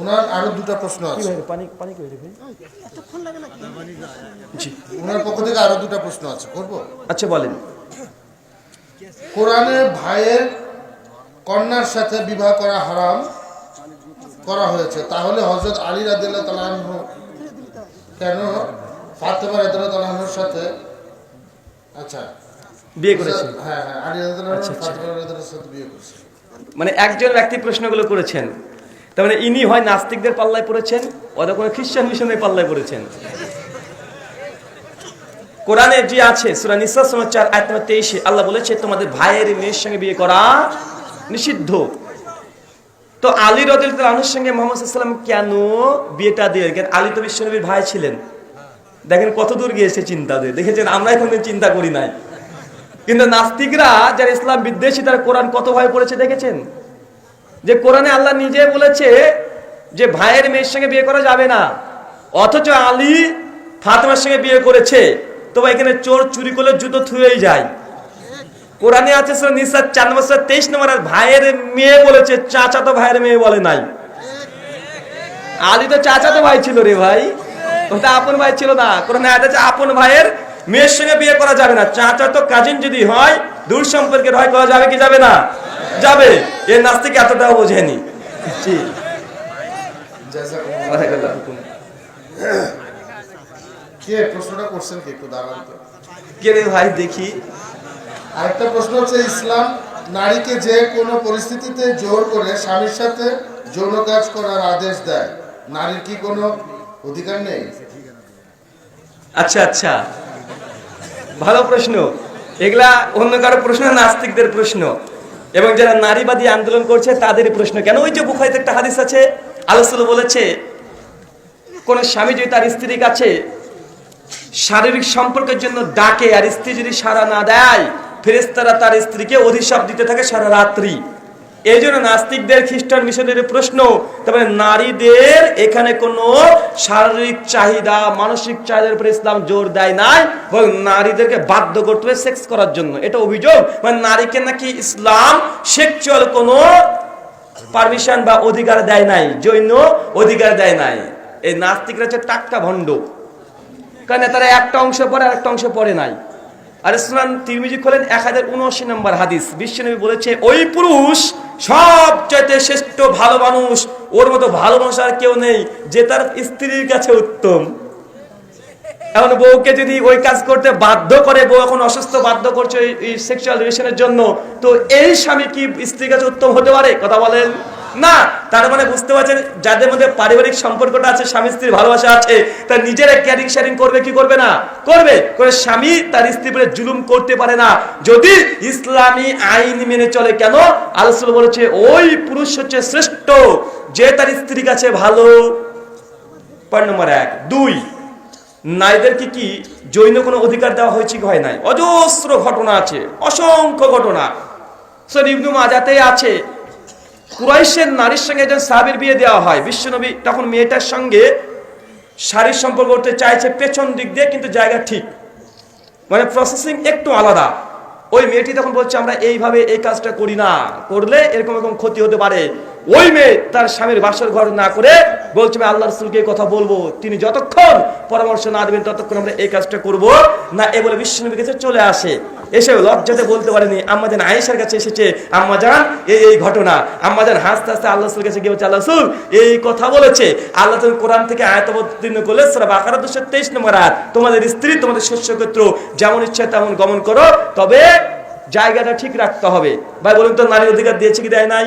ওনার আরও দুটো প্রশ্ন আছে। পানি পানি কই রে ভাই জি ওনার পক্ষ থেকে আরও দুটো প্রশ্ন আছে। করব? আচ্ছা বলেন। কোরআনে ভাইয়ের কন্যার সাথে বিবাহ করা হারাম করা হয়েছে। তাহলে হজরত আলী রাদিল্লাহ তালাহ কেন? ফাতেমা রাদিল্লাহ তালাহর সাথে? আচ্ছা। বিয়ে করেছেন হ্যাঁ হ্যাঁ আলী রাদিল্লাহ আচ্ছা, আচ্ছা। ফাতেমা রাদিল্লাহর সাথে বিয়ে করেছে। মানে একজন ব্যক্তি প্রশ্নগুলো করেছেন। তার মানে ইনি হয় নাস্তিকদের পাল্লায় পড়েছেন, অথবা কোনো খ্রিস্টান মিশনের পাল্লায় পড়েছেন। কোরআনে যে আছে, সূরা সূরা 4 আয়াত নম্বর 23 আল্লাহ বলেছে, তোমাদের ভাইয়ের মেয়ের সঙ্গে বিয়ে করা নিষিদ্ধ। তো আলী রাদিয়াল্লাহু আনহুর সঙ্গে মোহাম্মদ সাল্লাম কেন বিয়েটা দিয়ে? আলী তো বিশ্বনবীর ভাই ছিলেন? দেখেন কত দূর গিয়েছে চিন্তা দিয়ে। দেখেছেন, আমরা এখন চিন্তা করি নাই। কিন্তু নাস্তিকরা, যারা ইসলাম বিদ্বেষী, তারা কোরআন কত ভয় পড়েছে দেখেছেন? যে কোরআনে আল্লাহ নিজে বলেছে যে ভাইয়ের মেয়ের সঙ্গে বিয়ে করা যাবে না। অথচ আলী ফাতেমার সঙ্গে বিয়ে করেছে। তবে এখানে চোর চুরি করলে জুতো থুয়েই যায়। কোরআনে আছে সূরা নিসা চার নম্বর সূরা তেইশ নম্বর ভাইয়ের মেয়ে বলেছে চাচা তো ভাইয়ের মেয়ে বলে নাই। আলী তো চাচা তো ভাই ছিল রে ভাই। ওটা আপন ভাই ছিল না। কোরআনে আছে, আপন ভাইয়ের মেয়ের সঙ্গে বিয়ে করা যাবে না। চাচা তো কাজিন যদি হয় দূর সম্পর্কের হয় করা যাবে কি যাবে না? যাবে। এ নাস্তিক এতটাও বোঝেনি। জি। কে প্রশ্নটা করছেন কি? একটু দাঁড়ান তো। কে রে ভাই দেখি। আরেকটা প্রশ্ন হচ্ছে ইসলাম নারীকে যে কোনো পরিস্থিতিতে জোর করে স্বামীর সাথে যৌন কাজ করার আদেশ দেয় নারীর কি কোনো অধিকার নেই? আচ্ছা আচ্ছা। ভালো প্রশ্ন। এগুলা অন্য কারও প্রশ্ন, নাস্তিকদের প্রশ্ন। এবং যারা নারীবাদী আন্দোলন করছে, তাদের প্রশ্ন কেন? ওই যে বুখাইতে একটা হাদিস আছে আলোচনা বলেছে, কোন স্বামী যদি তার স্ত্রীর কাছে শারীরিক সম্পর্কের জন্য ডাকে, আর স্ত্রী যদি সারা না দেয় ফেরেস্তারা তার স্ত্রীকে অধিশাপ দিতে থাকে সারা রাত্রি। এই জন্য নাস্তিকদের, খ্রিস্টান মিশনের প্রশ্ন তবে নারীদের এখানে কোনো শারীরিক চাহিদা, মানসিক চাহিদার উপরে ইসলাম জোর দেয় নাই এবং নারীদেরকে বাধ্য করতে হবে সেক্স করার জন্য। এটা অভিযোগ। মানে নারীকে নাকি ইসলাম সেক্সুয়াল কোনো পারমিশন বা অধিকার দেয় নাই, জৈন অধিকার দেয় নাই। এই নাস্তিকরা হচ্ছে টাটকা ভণ্ড। কারণ তারা একটা অংশ পড়ে আর একটা অংশ পড়ে নাই। আর সুনান তিরমিজি খোলেন এক হাজার উনআশি নম্বর হাদিস। বিশ্বনবী বলেছে, ওই পুরুষ সবচাইতে শ্রেষ্ঠ, ভালো মানুষ, ওর মতো ভালো মানুষ আর কেউ নেই যে তার স্ত্রীর কাছে উত্তম। এখন বউকে যদি ওই কাজ করতে বাধ্য করে, বউ এখন অসুস্থ, বাধ্য করছে এই সেক্সুয়াল রিলেশনের জন্য, তো এই স্বামী কি স্ত্রীর কাছে উত্তম হতে পারে? কথা বলেন। না, তার মানে বুঝতে পারছেন, যাদের মধ্যে পারিবারিক সম্পর্কটা আছে, স্বামী স্ত্রীর ভালোবাসা আছে তার নিজেরা ক্যারিং শেয়ারিং করবে, কি করবে না? করবে। করে স্বামী তার উপরে জুলুম করতে পারে না। যদি ইসলামী আইন মেনে চলে, কেন? আলোচনা বলেছে, ওই পুরুষ হচ্ছে শ্রেষ্ঠ, যে তার স্ত্রীর কাছে ভালো। পয়েন্ট নম্বর এক। দুই, নারীদেরকে কি জৈন কোনো অধিকার দেওয়া হয়েছে কি হয় নাই? অজস্র ঘটনা আছে, অসংখ্য ঘটনা। সর ইবনু মাজাতে আছে কুরাইশের নারীর সঙ্গে একজন সাবির বিয়ে দেওয়া হয়। বিশ্বনবী তখন মেয়েটার সঙ্গে শারীর সম্পর্ক করতে চাইছে পেছন দিক দিয়ে, কিন্তু জায়গা ঠিক। মানে প্রসেসিং একটু আলাদা। ওই মেয়েটি তখন বলছে, আমরা এইভাবে এই কাজটা করি না। করলে এরকম এরকম ক্ষতি হতে পারে। ওই মেয়ে তার স্বামীর বাসর ঘর না করে বলছে আমি আল্লাহ রসুলকে কথা বলব। তিনি যতক্ষণ পরামর্শ না দেবেন, ততক্ষণ আমরা এই কাজটা করব না। এ বলে বিশ্বনবীর কাছে চলে আসে। এসে লজ্জাতে বলতে পারেনি আম্মাজান আয়েশার কাছে এসেছে। আম্মাজান এই এই ঘটনা। আম্মাজান হাসতে হাসতে আল্লাহ রসুল কাছে গিয়ে বলছে, আল্লাহ রসুল, এই কথা বলেছে। আল্লাহ তুমি কোরআন থেকে আয়াত করলে সেটা বাকারা দুশো তেইশ নম্বর আয়াত। তোমাদের স্ত্রী, তোমাদের শস্যক্ষেত্র যেমন ইচ্ছা তেমন গমন করো, তবে জায়গাটা ঠিক রাখতে হবে। ভাই, বলুন তো, নারীর অধিকার দিয়েছে কি দেয় নাই?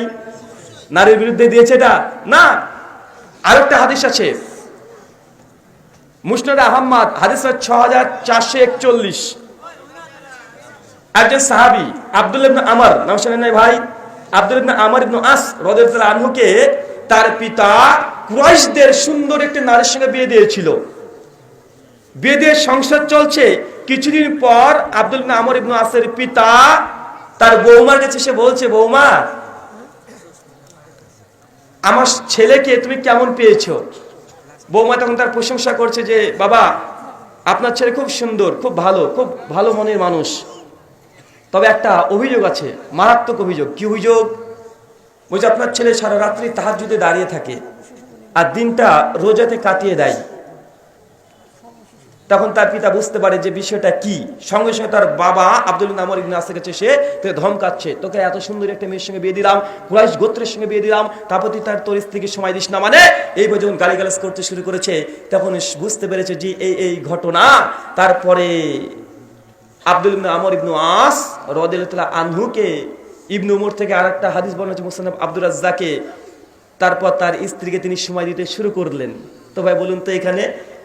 নারীর বিরুদ্ধে দিয়েছে এটা? না। আরেকটা হাদিস আছে। মুসনাদ আহম্মদ, হাদিস ছ হাজার চারশো একচল্লিশ। একজন সাহাবি, আব্দুল ইবনে আমর, নাম শুনেন নাই ভাই? আব্দুল আস আনহুকে তার পিতা কুরাইশদের সুন্দর একটি নারীর সঙ্গে বিয়ে দিয়েছিল। বিয়ে দিয়ে সংসার চলছে। কিছুদিন পর আব্দুল আমর ইবনে আসের পিতা তার বৌমার কাছে সে বলছে, বৌমা আমার ছেলেকে তুমি কেমন পেয়েছ? বৌমা তখন তার প্রশংসা করছে যে, বাবা, আপনার ছেলে খুব সুন্দর, খুব ভালো খুব ভালো মনের মানুষ। তবে একটা অভিযোগ আছে, মারাত্মক অভিযোগ। কি অভিযোগ? বলছে, আপনার ছেলে সারা রাত্রি তাহার যদি দাঁড়িয়ে থাকে আর দিনটা রোজাতে কাটিয়ে দেয়। তখন তার পিতা বুঝতে পারে যে বিষয়টা কি। সঙ্গে সঙ্গে তার বাবা আব্দুল নামর ইবনে আসের সে তোকে ধমকাচ্ছে। তোকে এত সুন্দর একটা মেয়ের সঙ্গে বিয়ে দিলাম, কুরাইশ গোত্রের সঙ্গে বিয়ে দিলাম, তারপর তুই তার তোর স্ত্রীকে সময় দিস না মানে এই বই যখন গালিগালাজ করতে শুরু করেছে। তখন বুঝতে পেরেছে যে এই এই ঘটনা। তারপরে আব্দুল আমর ইবনু আস রদিল্লাহ আনহুকে ইবনু উমর থেকে আর একটা হাদিস বর্ণনা হচ্ছে মুসান্নাফ আব্দুর রাজ্জাকে। তারপর তার স্ত্রীকে তিনি সময় দিতে শুরু করলেন। তো ভাই বলুন তো এখানে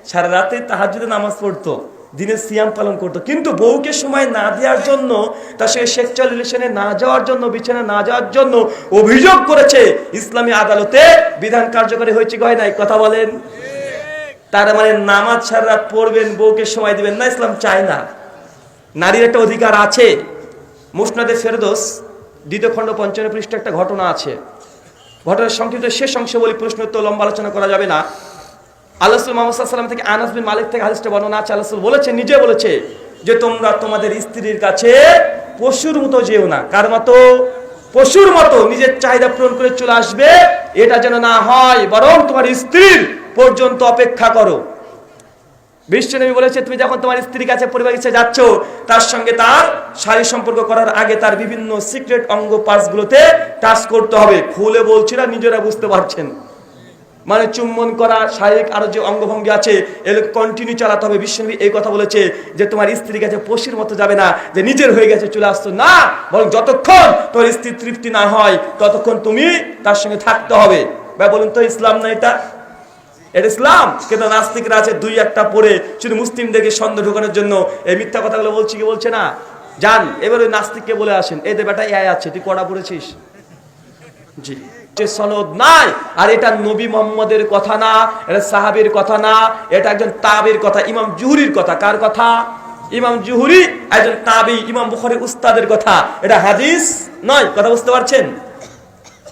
সারা রাতে তাহাজুদে নামাজ পড়তো, দিনে সিয়াম পালন করতো। কিন্তু বউকে সময় না দেওয়ার জন্য তার সঙ্গে সেক্সুয়াল রিলেশনে না যাওয়ার জন্য বিছানা না যাওয়ার জন্য অভিযোগ করেছে। ইসলামী আদালতে বিধান কার্যকরী হয়েছে কি হয় নাই? কথা বলেন। তার মানে নামাজ সারা রাত পড়বেন, বউকে সময় দিবেন না, ইসলাম চায় না। নারীর একটা অধিকার আছে। মুসনাদে ফেরদোস, দ্বিতীয় খণ্ড পঞ্চান্ন পৃষ্ঠে একটা ঘটনা আছে। ঘটনার সংক্ষিপ্ত শেষ অংশ বলি প্রশ্ন তো লম্বা আলোচনা করা যাবে না। আল্লাহ মোহাম্মদ থেকে আনাস বিন মালিক থেকে হাদিসটা বর্ণনা আছে। আল্লাহ বলেছে নিজে বলেছে যে তোমরা তোমাদের স্ত্রীর কাছে পশুর মতো যেও না। কার মতো? পশুর মতো। নিজের চাহিদা পূরণ করে চলে আসবে। এটা যেন না হয়, বরং তোমার স্ত্রীর পর্যন্ত অপেক্ষা করো। বিশ্বনবী বলেছে, তুমি যখন তোমার স্ত্রীর কাছে পরিবার কাছে যাচ্ছ, তার সঙ্গে তার শারীর সম্পর্ক করার আগে তার বিভিন্ন সিক্রেট অঙ্গ পার্টসগুলোতে টাচ করতে হবে। খুলে বলছি না, নিজেরা বুঝতে পারছেন। মানে চুম্বন করা শারীরিক আরও যে অঙ্গভঙ্গি আছে এগুলো কন্টিনিউ চালাতে হবে। বিশ্বনবী এই কথা বলেছে যে তোমার স্ত্রীর কাছে পশুর মতো যাবে না, যে নিজের হয়ে গেছে, চলে আসতো না! বরং যতক্ষণ তোর স্ত্রী তৃপ্তি না হয়, ততক্ষণ তুমি তার সঙ্গে থাকতে হবে। ভাই, বলুন তো, ইসলাম না এটা? এটা ইসলাম? কিন্তু নাস্তিকরা আছে দুই একটা পড়ে, শুধু মুসলিমদেরকে সন্দেহ ঢোকানোর জন্য। এই মিথ্যা কথাগুলো বলছি কি বলছে না? যান, এবার ওই নাস্তিককে বলে আসেন। এদের বেটা এ আছে, তুই কড়া পড়েছিস? জি। যে সনদ নাই, আর এটা নবী মোহাম্মদের কথা না, এটা সাহাবীর কথা না, এটা একজন তাবির কথা, ইমাম জুহুরির কথা। কার কথা? ইমাম জুহুরি, একজন তাবি, ইমাম বুখারী উস্তাদের কথা। এটা হাদিস নয়, কথা বুঝতে পারছেন?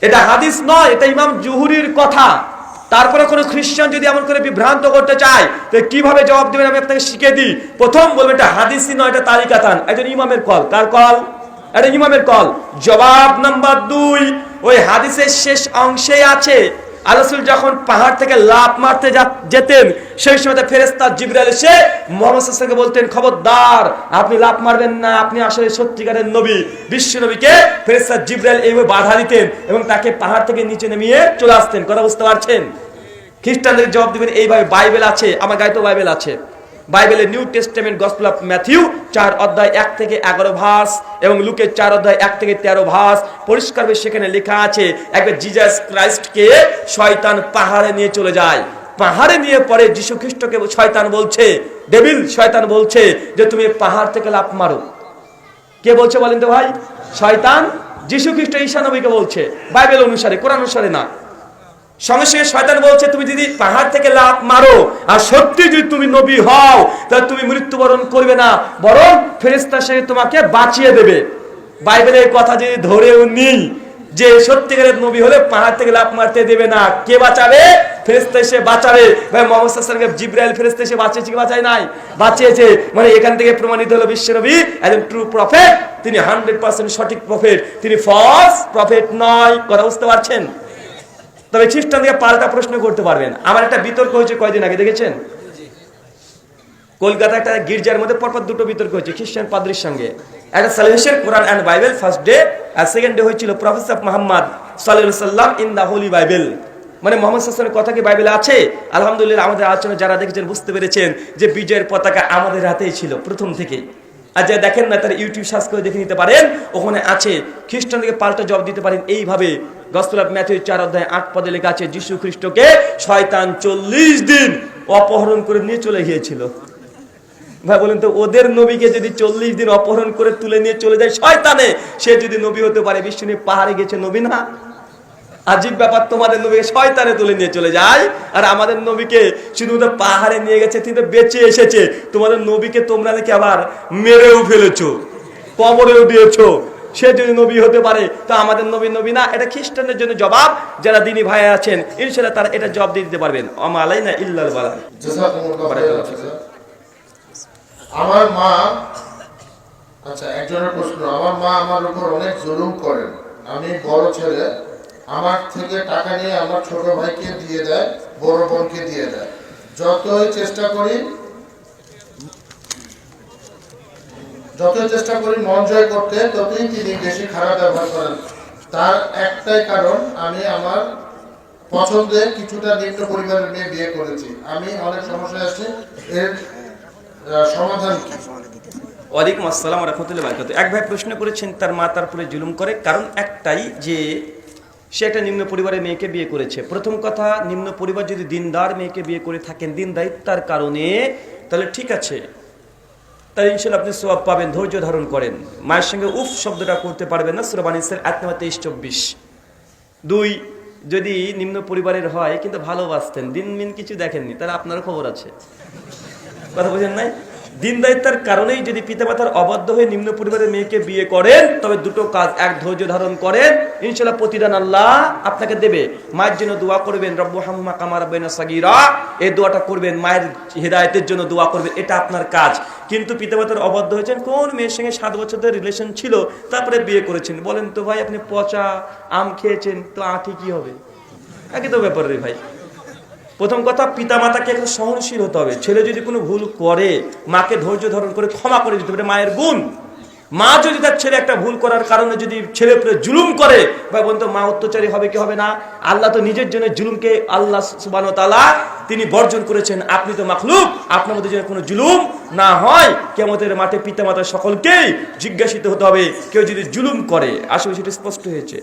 এটা হাদিস নয়, এটা ইমাম জুহুরির কথা। তারপরে কোনো খ্রিস্টান যদি এমন করে বিভ্রান্ত করতে চায়, তো কীভাবে জবাব দেবেন? আমি আপনাকে শিখে দিই। প্রথম বলবে এটা হাদিসই নয়, এটা তালিকাতান। একজন ইমামের কল। কার কল? এটা ইমামের কল। জবাব নাম্বার দুই ওই হাদিসের শেষ অংশে আছে আলাসুল যখন পাহাড় থেকে লাভ মারতে যেতেন, সেই সময় ফেরেস্তা জিবরাল এসে মোহাম্মদ বলতেন, খবরদার, আপনি লাভ মারবেন না, আপনি আসলে সত্যিকারের নবী, বিশ্ব নবীকে। ফেরেস্তা জিবরাল এইভাবে বাধা দিতেন এবং তাকে পাহাড় থেকে নিচে নামিয়ে চলে আসতেন। কথা বুঝতে পারছেন? খ্রিস্টানদের জবাব দিবেন, এইভাবে বাইবেল আছে, আমার গায়ে তো বাইবেল আছে। বাইবেলের New Testament Gospel of Matthew, চার অধ্যায় এক থেকে এগারো ভাস এবং লুকের চার অধ্যায় এক থেকে তেরো ভাস। পরিষ্কারভাবে সেখানে লেখা আছে, একবার জিজাস ক্রাইস্টকে শয়তান পাহাড়ে নিয়ে চলে যায়। পাহাড়ে নিয়ে পরে যীশু খ্রিস্টকে শয়তান বলছে, ডেভিল শয়তান বলছে যে তুমি পাহাড় থেকে লাফ মারো। কে বলছে বলেন তো ভাই? শয়তান? যীশু খ্রিস্ট ঈশানবীকে বলছে। বাইবেল অনুসারে, কোরআন অনুসারে না। সঙ্গে সঙ্গে শয়তান বলছে, তুমি যদি পাহাড় থেকে লাফ মারো, আর সত্যি যদি তুমি নবী হও, তাহলে তুমি মৃত্যুবরণ করবে না, বরং ফেরেস্তার সঙ্গে তোমাকে বাঁচিয়ে দেবে। বাইবেলের কথা যদি ধরেও নিই, যে সত্যিকারের নবী হলে পাহাড় থেকে লাফ মারতে দেবে না। কে বাঁচাবে? ফেরেস্তা এসে বাঁচাবে। ভাই, মোহাম্মদ জিব্রাইল ফেরেস্তা এসে বাঁচিয়েছে কি বাঁচায় নাই? বাঁচিয়েছে। মানে এখান থেকে প্রমাণিত হলো বিশ্বনবী একজন ট্রু প্রফেট তিনি হান্ড্রেড পার্সেন্ট সঠিক প্রফেট তিনি ফলস প্রফেট নয়। কথা বুঝতে পারছেন? তবে খ্রিস্টানকে পাল্টা প্রশ্ন করতে পারবেন। আমার একটা বিতর্ক হয়েছে কয়দিন আগে, দেখেছেন? কলকাতা একটা গির্জার মধ্যে পরপর দুটো বিতর্ক হয়েছে, খ্রিস্টান পাদ্রির সঙ্গে। একটা salvation Quran and Bible first day R second day হয়েছিল প্রফেসর মোহাম্মদ সাল্লাহ সাল্লাম ইন দা হোলি বাইবেল মানে মোহাম্মদ সাল্লামের কথা কি বাইবেলে আছে? আলহামদুলিল্লাহ, আমাদের আলোচনা যারা দেখেছেন বুঝতে পেরেছেন যে বিজয়ের পতাকা আমাদের হাতেই ছিল, প্রথম থেকেই। আর যা দেখেন না, তারা ইউটিউব সার্চ করে দেখে নিতে পারেন। ওখানে আছে, খ্রিস্টানদেরকে পাল্টা জবাব দিতে পারেন, এইভাবে গসপেল ম্যাথিউ চার অধ্যায় আট পদে লেখা আছে, যিশু খ্রিস্টকে শয়তান চল্লিশ দিন অপহরণ করে নিয়ে চলে গিয়েছিল। ভাই, বলেন তো, ওদের নবীকে যদি চল্লিশ দিন অপহরণ করে তুলে নিয়ে চলে যায় শয়তানে, সে যদি নবী হতে পারে, বিশ্ব নিয়ে পাহাড়ে গেছে নবী না? আজীব ব্যাপার, তোমাদের নবীকে শয়তানে তুলে নিয়ে চলে যায়, আর আমাদের নবীকে শুধুমাত্র পাহাড়ে নিয়ে গেছে তিনি বেঁচে এসেছে। তোমাদের নবীকে তোমরা নাকি আবার মেরেও ফেলেছো কবরেও দিয়েছ সে যদি নবী হতে পারে তা আমাদের নবী নবী না। এটা খ্রিস্টানদের জন্য জবাব। যারা দিনী ভাই আছেন ইনশাল্লাহ তারা এটা জবাব দিয়ে দিতে পারবেন। আমালাই না ইল্লাল বালা। জাযা। আমার মা আচ্ছা একজনের প্রশ্ন। আমার মা আমার উপর অনেক জুলুম করেন। আমি বড় ছেলে। আমার থেকে টাকা নিয়ে আমার ছোট ভাইকে দিয়ে দেয় বড় বোনকে দিয়ে দেয়। যতই চেষ্টা করি যতই চেষ্টা করি মন জয় করতে, ততই তিনি বেশি খারাপ ব্যবহার করেন। তার একটাই কারণ, আমি আমার পছন্দে কিছুটা নিম্ন পরিবারের মেয়ে বিয়ে করেছি। আমি অনেক সমস্যায় আছি, এর সমাধান কি? ওয়ালাইকুম আসসালাম রহমতুল্লাহ বারকাত এক ভাই প্রশ্ন করেছেন, তার মা তার উপরে জুলুম করে, কারণ একটাই যে সে একটা নিম্ন পরিবারের মেয়েকে বিয়ে করেছে। প্রথম কথা, নিম্ন পরিবার যদি দিনদার মেয়েকে বিয়ে করে থাকেন দিন দায়িত্বার কারণে, তাহলে ঠিক আছে। তাহলে ইনশাল্লাহ আপনি সোয়াব পাবেন, ধৈর্য ধারণ করেন। মায়ের সঙ্গে উফ শব্দটা করতে পারবেন না সুরবানিসের এক নম্বর তেইশ, চব্বিশ। দুই, যদি নিম্ন পরিবারের হয়, কিন্তু ভালোবাসতেন দিন মিন কিছু দেখেননি, তাহলে আপনার খবর আছে। কথা বুঝেন নাই? দিন দায়িত্বের কারণেই যদি পিতা পিতামাতার অবাধ্য হয়ে নিম্ন পরিবারের মেয়েকে বিয়ে করেন, তবে দুটো কাজ এক ধৈর্য ধারণ করেন। ইনশাল্লাহ প্রতিদান আল্লাহ আপনাকে দেবে। মায়ের জন্য দোয়া করবেন, রব্বু হাম্মা কামার সাগিরা। এই দোয়াটা করবেন, মায়ের হেদায়তের জন্য দোয়া করবেন, এটা আপনার কাজ। কিন্তু পিতামাতার অবাধ্য হয়েছেন, কোন মেয়ের সঙ্গে সাত বছর ধরে রিলেশন ছিল, তারপরে বিয়ে করেছেন। বলেন তো ভাই, আপনি পচা আম খেয়েছেন, তো আঁটি কি হবে? একই তো ব্যাপার রে ভাই। প্রথম কথা পিতা মাতাকে একটু সহনশীল হতে হবে। ছেলে যদি কোনো ভুল করে, মাকে ধৈর্য ধারণ করে ক্ষমা করে দিতে হবে মায়ের গুণ। মা যদি তার ছেলে একটা ভুল করার কারণে যদি ছেলে উপরে জুলুম করে বা বলতো মা অত্যাচারী হবে কি হবে না? আল্লাহ তো নিজের জন্য জুলুমকে আল্লাহ সুবান তালা তিনি বর্জন করেছেন। আপনি তো মাখলুক, আপনার মধ্যে যেন কোনো জুলুম না হয় কেমতের মাঠে পিতা মাতা সকলকেই জিজ্ঞাসিত হতে হবে, কেউ যদি জুলুম করে। আসলে সেটা স্পষ্ট হয়েছে।